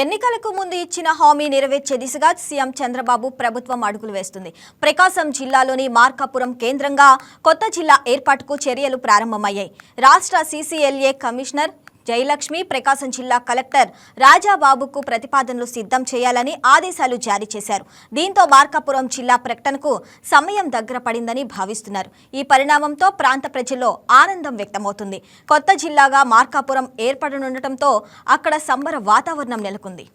ఎన్నికలకు ముందు ఇచ్చిన హామీ నెరవేర్చే దిశగా సీఎం చంద్రబాబు ప్రభుత్వం అడుగులు వేస్తుంది. ప్రకాశం జిల్లాలోని మార్కాపురం కేంద్రంగా కొత్త జిల్లా ఏర్పాటుకు చర్యలు ప్రారంభమయ్యాయి. రాష్ట్ర సీసీఎల్ఏ కమిషనర్ జయలక్ష్మి ప్రకాశం జిల్లా కలెక్టర్ రాజాబాబుకు ప్రతిపాదనలు సిద్ధం చేయాలని ఆదేశాలు జారీ చేశారు. దీంతో మార్కాపురం జిల్లా ప్రకటనకు సమయం దగ్గర పడిందని భావిస్తున్నారు. ఈ పరిణామంతో ప్రాంత ప్రజల్లో ఆనందం వ్యక్తమవుతుంది. కొత్త జిల్లాగా మార్కాపురం ఏర్పడనుండటంతో అక్కడ సంబర వాతావరణం నెలకొంది.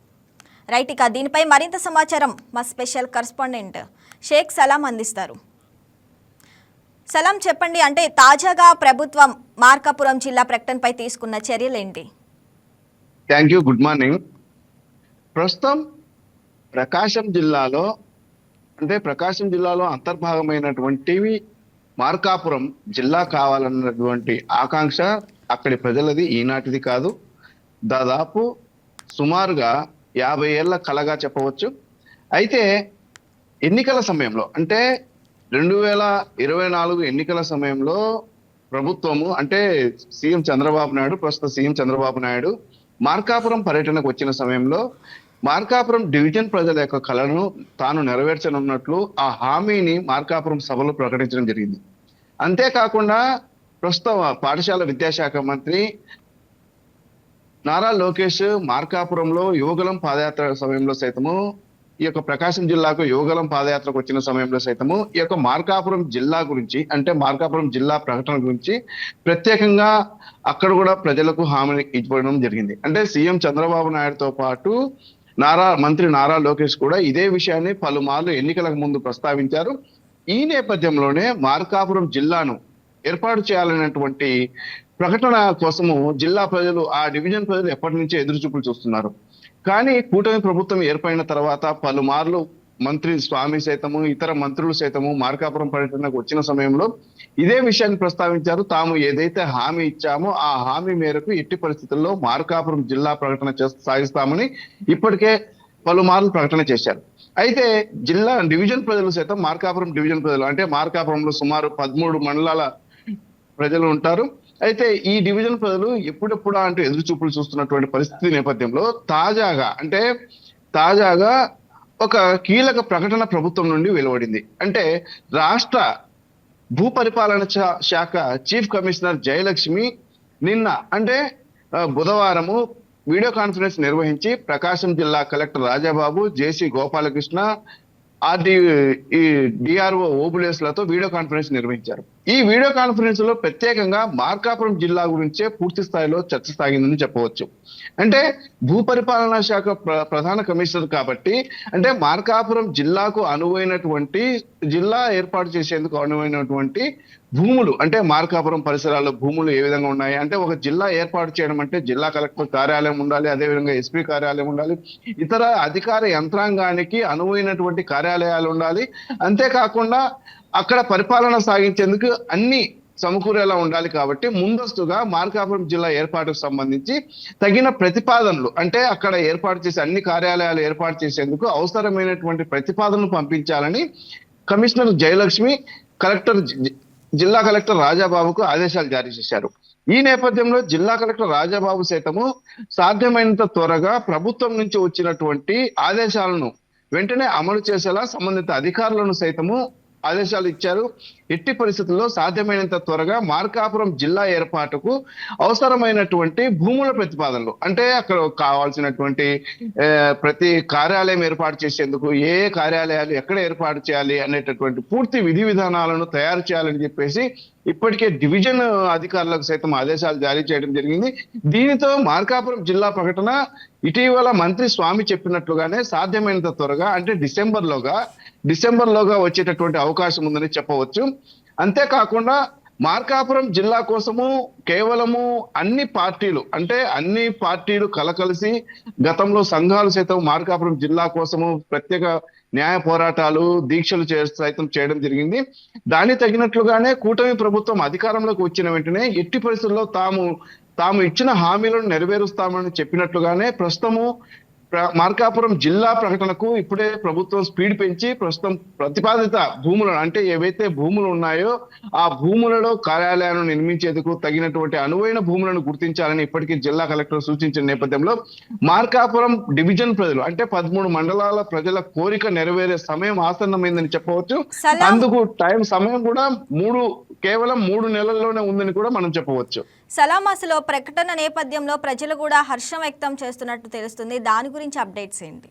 రైట్ ఇక దీనిపై మరింత సమాచారం మా స్పెషల్ కరస్పాండెంట్ షేక్ సలాం అందిస్తారు. సలాం చెప్పండి అంటే తాజాగా ప్రభుత్వం మార్కాపురం జిల్లా ప్రకటనపై తీసుకున్న చర్యలేంటి? థ్యాంక్ యూ గుడ్ మార్నింగ్ ప్రస్తుతం ప్రకాశం జిల్లాలో అంటే ప్రకాశం జిల్లాలో అంతర్భాగమైనటువంటివి మార్కాపురం జిల్లా కావాలన్నటువంటి ఆకాంక్ష అక్కడి ప్రజలది ఈనాటిది కాదు. దాదాపు సుమారుగా యాభై ఏళ్ళ కలగా చెప్పవచ్చు. అయితే ఎన్నికల సమయంలో అంటే రెండు వేల ఇరవై నాలుగు ఎన్నికల సమయంలో ప్రభుత్వము అంటే సీఎం చంద్రబాబు నాయుడు ప్రస్తుత సీఎం చంద్రబాబు నాయుడు మార్కాపురం పర్యటనకు వచ్చిన సమయంలో మార్కాపురం డివిజన్ ప్రజల యొక్క కళను తాను నెరవేర్చనున్నట్లు ఆ హామీని మార్కాపురం సభలో ప్రకటించడం జరిగింది. అంతేకాకుండా ప్రస్తుత పాఠశాల విద్యాశాఖ మంత్రి నారా లోకేష్ మార్కాపురంలో యువగలం పాదయాత్ర సమయంలో సైతము ఈ యొక్క ప్రకాశం జిల్లాకు యోగలం పాదయాత్రకు వచ్చిన సమయంలో సైతము ఈ యొక్క మార్కాపురం జిల్లా గురించి అంటే మార్కాపురం జిల్లా ప్రకటన గురించి ప్రత్యేకంగా అక్కడ కూడా ప్రజలకు హామీ ఇవ్వడం జరిగింది. అంటే సీఎం చంద్రబాబు నాయుడుతో పాటు నారా మంత్రి నారా లోకేష్ కూడా ఇదే విషయాన్ని పలుమార్లు ఎన్నికలకు ముందు ప్రస్తావించారు. ఈ నేపథ్యంలోనే మార్కాపురం జిల్లాను ఏర్పాటు చేయాలనేటువంటి ప్రకటన కోసము జిల్లా ప్రజలు ఆ డివిజన్ ప్రజలు ఎప్పటి నుంచో ఎదురు చూపులు చూస్తున్నారు. కానీ కూటమి ప్రభుత్వం ఏర్పడిన తర్వాత పలుమార్లు మంత్రి స్వామి సైతము ఇతర మంత్రులు సైతము మార్కాపురం పర్యటనకు వచ్చిన సమయంలో ఇదే విషయాన్ని ప్రస్తావించారు. తాము ఏదైతే హామీ ఇచ్చామో ఆ హామీ మేరకు ఎట్టి పరిస్థితుల్లో మార్కాపురం జిల్లా ప్రకటన సాగిస్తామని ఇప్పటికే పలుమార్లు ప్రకటన చేశారు. అయితే జిల్లా డివిజన్ ప్రజలు సైతం మార్కాపురం డివిజన్ ప్రజలు అంటే మార్కాపురంలో సుమారు పదమూడు మండలాల ప్రజలు ఉంటారు. అయితే ఈ డివిజన్ ప్రజలు ఎప్పుడెప్పుడా అంటూ ఎదురు చూపులు చూస్తున్నటువంటి పరిస్థితి నేపథ్యంలో తాజాగా అంటే తాజాగా ఒక కీలక ప్రకటన ప్రభుత్వం నుండి వెలువడింది. అంటే రాష్ట్ర భూపరిపాలన శా- శాఖ చీఫ్ కమిషనర్ జయలక్ష్మి నిన్న అంటే బుధవారము వీడియో కాన్ఫరెన్స్ నిర్వహించి ప్రకాశం జిల్లా collector Rajababu JC Gopalakrishna RD ఈ డిఆర్ఓ ఓబులేస్లతో వీడియో కాన్ఫరెన్స్ నిర్వహించారు. ఈ వీడియో కాన్ఫరెన్స్లో ప్రత్యేకంగా మార్కాపురం జిల్లా గురించే పూర్తి స్థాయిలో చర్చ సాగిందని చెప్పవచ్చు. అంటే భూపరిపాలనా శాఖ ప్ర- ప్రధాన కమిషనర్ కాబట్టి అంటే మార్కాపురం జిల్లాకు అనువైనటువంటి జిల్లా ఏర్పాటు చేసేందుకు అనువైనటువంటి భూములు అంటే మార్కాపురం పరిసరాల్లో భూములు ఏ విధంగా ఉన్నాయి? అంటే ఒక జిల్లా ఏర్పాటు చేయడం అంటే జిల్లా కలెక్టర్ కార్యాలయం ఉండాలి అదేవిధంగా ఎస్పీ కార్యాలయం ఉండాలి ఇతర అధికార యంత్రాంగానికి అనువైనటువంటి కార్యాలయాలు ఉండాలి. అంతేకాకుండా అక్కడ పరిపాలన సాగించేందుకు అన్ని సమకూరేలా ఉండాలి కాబట్టి ముందస్తుగా మార్కాపురం జిల్లా ఏర్పాటుకు సంబంధించి తగిన ప్రతిపాదనలు అంటే అక్కడ ఏర్పాటు చేసే అన్ని కార్యాలయాలు ఏర్పాటు చేసేందుకు అవసరమైనటువంటి ప్రతిపాదనలు పంపించాలని కమిషనర్ జయలక్ష్మి కలెక్టర్ జి- జిల్లా కలెక్టర్ రాజాబాబుకు ఆదేశాలు జారీ చేశారు. ఈ నేపథ్యంలో జిల్లా కలెక్టర్ రాజాబాబు సైతము సాధ్యమైనంత త్వరగా ప్రభుత్వం నుంచి వచ్చినటువంటి ఆదేశాలను వెంటనే అమలు చేసేలా సంబంధిత అధికారులను సైతము ఆదేశాలు ఇచ్చారు. ఎట్టి పరిస్థితుల్లో సాధ్యమైనంత త్వరగా మార్కాపురం జిల్లా ఏర్పాటుకు అవసరమైనటువంటి భూముల ప్రతిపాదనలు అంటే అక్కడ కావాల్సినటువంటి ప్రతి కార్యాలయం ఏర్పాటు చేసేందుకు ఏ కార్యాలయాలు ఎక్కడ ఏర్పాటు చేయాలి అనేటటువంటి పూర్తి విధి విధానాలను తయారు చేయాలని చెప్పేసి ఇప్పటికే డివిజన్ అధికారులకు సైతం ఆదేశాలు జారీ చేయడం జరిగింది. దీనితో మార్కాపురం జిల్లా ప్రకటన ఇటీవల మంత్రి స్వామి చెప్పినట్లుగానే సాధ్యమైనంత త్వరగా అంటే డిసెంబర్ డిసెంబర్ లోగా వచ్చేటటువంటి అవకాశం ఉందని చెప్పవచ్చు. అంతేకాకుండా మార్కాపురం జిల్లా కోసము కేవలము అన్ని పార్టీలు అంటే అన్ని పార్టీలు కలకలిసి గతంలో సంఘాలు సైతం మార్కాపురం జిల్లా కోసము ప్రత్యేక న్యాయ పోరాటాలు దీక్షలు చే సైతం చేయడం జరిగింది. దాని తగినట్లుగానే కూటమి ప్రభుత్వం అధికారంలోకి వచ్చిన వెంటనే ఎట్టి పరిస్థితుల్లో తాము తాము ఇచ్చిన హామీలను నెరవేరుస్తామని చెప్పినట్లుగానే ప్రస్తుతము మార్కాపురం జిల్లా ప్రకటనకు ఇప్పుడే ప్రభుత్వం స్పీడ్ పెంచి ప్రస్తుతం ప్రతిపాదిత భూములు అంటే ఏవైతే భూములు ఉన్నాయో ఆ భూములలో కార్యాలయాలను నిర్మించేందుకు తగినటువంటి అనువైన భూములను గుర్తించాలని ఇప్పటికీ జిల్లా కలెక్టర్ సూచించిన నేపథ్యంలో మార్కాపురం డివిజన్ ప్రజలు అంటే పదమూడు మండలాల ప్రజల కోరిక నెరవేరే సమయం ఆసన్నమైందని చెప్పవచ్చు. అందుకు టైం సమయం కూడా మూడు కేవలం మూడు నెలల్లోనే ఉందని కూడా మనం చెప్పవచ్చు సలామాసులో ప్రకటన నేపథ్యంలో ప్రజలు కూడా హర్షం వ్యక్తం చేస్తున్నట్టు తెలుస్తుంది. దాని గురించి అప్డేట్స్ ఏంటి?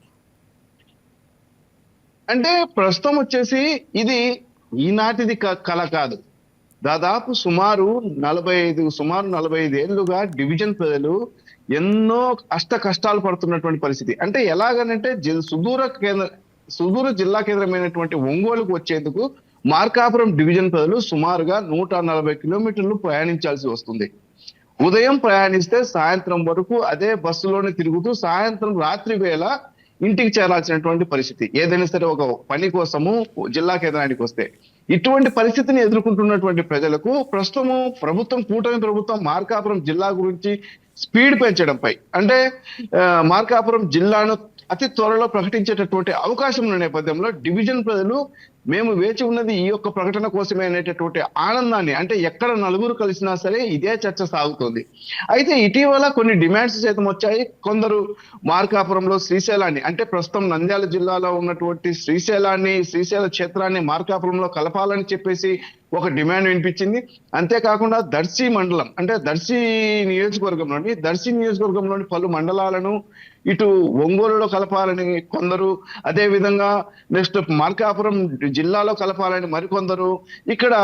అంటే ప్రస్తుతం వచ్చేసి ఇది ఈనాటిది క- కళ కాదు. దాదాపు సుమారు నలభై ఐదు సుమారు నలభై ఐదు ఏళ్ళుగా డివిజన్ ప్రజలు ఎన్నో అష్ట కష్టాలు పడుతున్నటువంటి పరిస్థితి. అంటే ఎలాగనంటే సుదూర కేంద్ర సుదూర జిల్లా కేంద్రమైనటువంటి ఒంగోలుకు వచ్చేందుకు మార్కాపురం డివిజన్ ప్రజలు సుమారుగా నూట నలభై కిలోమీటర్లు ప్రయాణించాల్సి వస్తుంది. ఉదయం ప్రయాణిస్తే సాయంత్రం వరకు అదే బస్సులోనే తిరుగుతూ సాయంత్రం రాత్రి వేళ ఇంటికి చేరాల్సినటువంటి పరిస్థితి. ఏదైనా సరే ఒక పని కోసము జిల్లా కేంద్రానికి వస్తే ఇటువంటి పరిస్థితిని ఎదుర్కొంటున్నటువంటి ప్రజలకు ప్రస్తుతము ప్రభుత్వం కూటమి ప్రభుత్వం మార్కాపురం జిల్లా గురించి స్పీడ్ పెంచడంపై అంటే మార్కాపురం జిల్లాను అతి త్వరలో ప్రకటించేటటువంటి అవకాశం ఉన్న నేపథ్యంలో డివిజన్ ప్రజలు మేము వేచి ఉన్నది ఈ యొక్క ప్రకటన కోసమే అనేటటువంటి ఆనందాన్ని అంటే ఎక్కడ నలుగురు కలిసినా సరే ఇదే చర్చ సాగుతుంది. అయితే ఇటీవల కొన్ని డిమాండ్స్ సైతం వచ్చాయి. కొందరు మార్కాపురంలో శ్రీశైలాన్ని అంటే ప్రస్తుతం నంద్యాల జిల్లాలో ఉన్నటువంటి శ్రీశైలాన్ని శ్రీశైల క్షేత్రాన్ని మార్కాపురంలో కలపాలని చెప్పేసి ఒక డిమాండ్ వినిపించింది. అంతేకాకుండా దర్శి మండలం అంటే దర్శి నియోజకవర్గంలోని దర్శి నియోజకవర్గంలోని పలు మండలాలను ఇటు ఒంగోలులో కలపాలని కొందరు అదేవిధంగా నెక్స్ట్ మార్కాపురం జిల్లాలో కలపాలని మరికొందరు ఇక్కడ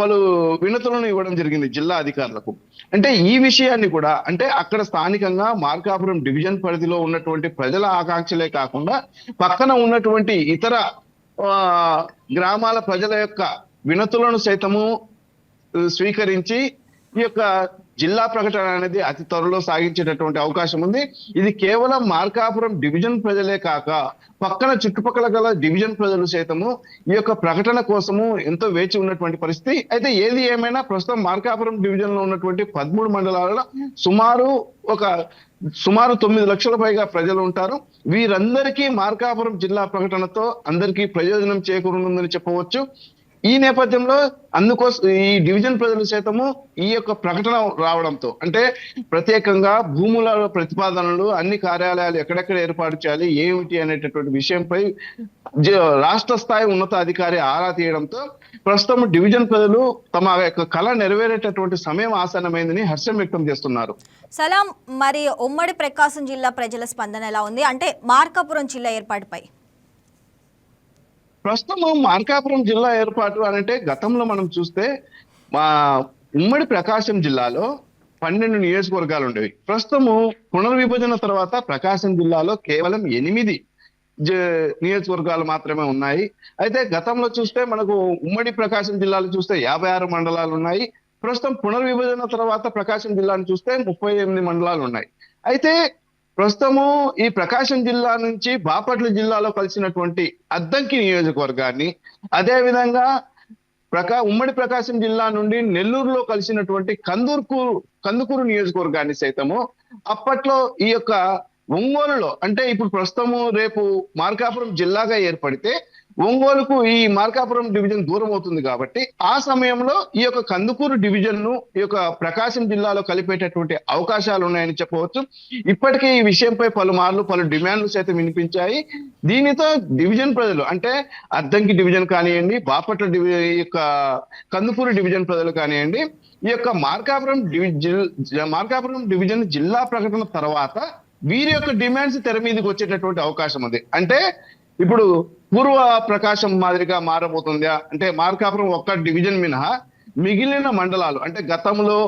పలు వినతులను ఇవ్వడం జరిగింది జిల్లా అధికారులకు. అంటే ఈ విషయాన్ని కూడా అంటే అక్కడ స్థానికంగా మార్కాపురం డివిజన్ పరిధిలో ఉన్నటువంటి ప్రజల ఆకాంక్షలే కాకుండా పక్కన ఉన్నటువంటి ఇతర గ్రామాల ప్రజల యొక్క వినతులను సైతము స్వీకరించి ఈ యొక్క జిల్లా ప్రకటన అనేది అతి త్వరలో సాగించేటటువంటి అవకాశం ఉంది. ఇది కేవలం మార్కాపురం డివిజన్ ప్రజలే కాక పక్కన చుట్టుపక్కల గల డివిజన్ ప్రజలు సైతము ఈ యొక్క ప్రకటన కోసము ఎంతో వేచి ఉన్నటువంటి పరిస్థితి. అయితే ఏది ఏమైనా ప్రస్తుతం మార్కాపురం డివిజన్లో ఉన్నటువంటి పదమూడు మండలాలలో సుమారు ఒక సుమారు తొమ్మిది లక్షల పైగా ప్రజలు ఉంటారు. వీరందరికీ మార్కాపురం జిల్లా ప్రకటనతో అందరికీ ప్రయోజనం చేకూరుందని చెప్పవచ్చు. ఈ నేపథ్యంలో అందుకోసం ఈ డివిజన్ ప్రజలు సైతము ఈ యొక్క ప్రకటన రావడంతో అంటే ప్రత్యేకంగా భూముల ప్రతిపాదనలు అన్ని కార్యాలయాలు ఎక్కడెక్కడ ఏర్పాటు చేయాలి ఏమిటి అనేటటువంటి విషయంపై జ- రాష్ట్ర స్థాయి ఉన్నతాధికారి ఆరా తీయడంతో ప్రస్తుతం డివిజన్ ప్రజలు తమ యొక్క కళ నెరవేరేటటువంటి సమయం ఆసన్నమైందని హర్షం వ్యక్తం చేస్తున్నారు. సలాం మరి ఉమ్మడి ప్రకాశం జిల్లా ప్రజల స్పందన ఎలా ఉంది? అంటే మార్కాపురం జిల్లా ఏర్పాటుపై. ప్రస్తుతం మార్కాపురం జిల్లా ఏర్పాటు అంటే గతంలో మనం చూస్తే మా ఉమ్మడి ప్రకాశం జిల్లాలో పన్నెండు నియోజకవర్గాలు ఉండేవి. ప్రస్తుతము పునర్విభజన తర్వాత ప్రకాశం జిల్లాలో కేవలం ఎనిమిది జ- నియోజకవర్గాలు మాత్రమే ఉన్నాయి. అయితే గతంలో చూస్తే మనకు ఉమ్మడి ప్రకాశం జిల్లాలో చూస్తే యాభై ఆరు మండలాలు ఉన్నాయి. ప్రస్తుతం పునర్విభజన తర్వాత ప్రకాశం జిల్లాను చూస్తే ముప్పై ఎనిమిది మండలాలు ఉన్నాయి. అయితే ప్రస్తుతము ఈ ప్రకాశం జిల్లా నుంచి బాపట్ల జిల్లాలో కలిసినటువంటి అద్దంకి నియోజకవర్గాన్ని అదే విధంగా ప్రకా ఉమ్మడి ప్రకాశం జిల్లా నుండి నెల్లూరులో కలిసినటువంటి కందుకూరు కందుకూరు నియోజకవర్గాన్ని సైతము అప్పట్లో ఈ యొక్క ఒంగోలులో అంటే ఇప్పుడు ప్రస్తుతము రేపు మార్కాపురం జిల్లాగా ఏర్పడితే ఒంగోలుకు ఈ మార్కాపురం డివిజన్ దూరం అవుతుంది కాబట్టి ఆ సమయంలో ఈ యొక్క కందుకూరు డివిజన్ను ఈ యొక్క ప్రకాశం జిల్లాలో కలిపేటటువంటి అవకాశాలు ఉన్నాయని చెప్పవచ్చు. ఇప్పటికే ఈ విషయంపై పలుమార్లు పలు డిమాండ్లు సైతం వినిపించాయి. దీనితో డివిజన్ ప్రజలు అంటే అద్దంకి డివిజన్ కానివ్వండి బాపట్ల డివి యొక్క కందుకూరు డివిజన్ ప్రజలు కానివ్వండి ఈ యొక్క మార్కాపురం డివి జిల్- మార్కాపురం డివిజన్ జిల్లా ప్రకటన తర్వాత వీరి యొక్క డిమాండ్స్ తెర మీదకి వచ్చేటటువంటి అవకాశం ఉంది. అంటే ఇప్పుడు పూర్వ ప్రకాశం మాదిరిగా మారబోతుందా? అంటే మార్కాపురం ఒక్క డివిజన్ మినహా మిగిలిన మండలాలు అంటే గతంలో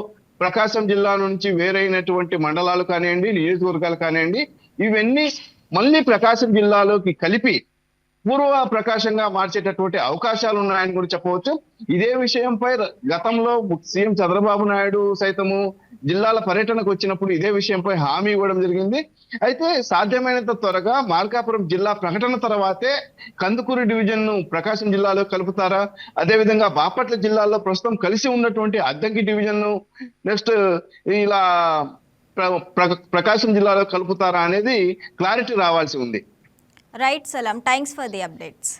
ప్రకాశం జిల్లా నుంచి వేరైనటువంటి మండలాలు కానివ్వండి నియోజకవర్గాలు కానివ్వండి ఇవన్నీ మళ్ళీ ప్రకాశం జిల్లాలోకి కలిపి పూర్వ ప్రకాశంగా మార్చేటటువంటి అవకాశాలు ఉన్నాయని కూడా చెప్పవచ్చు. ఇదే విషయంపై గతంలో సీఎం చంద్రబాబు నాయుడు సైతము జిల్లాల పర్యటనకు వచ్చినప్పుడు ఇదే విషయంపై హామీ ఇవ్వడం జరిగింది. అయితే సాధ్యమైనంత త్వరగా మార్కాపురం జిల్లా ప్రకటన తర్వాతే కందుకూరు డివిజన్ను ప్రకాశం జిల్లాలో కలుపుతారా? అదే విధంగా బాపట్ల జిల్లాలో ప్రస్తుతం కలిసి ఉన్నటువంటి అద్దంకి డివిజన్ను నెక్స్ట్ ఇలా ప్ర- ప్ర- ప్రకాశం జిల్లాలో కలుపుతారా అనేది క్లారిటీ రావాల్సి ఉంది. రైట్ సలాం థ్యాంక్స్ ఫర్ ది అప్డేట్స్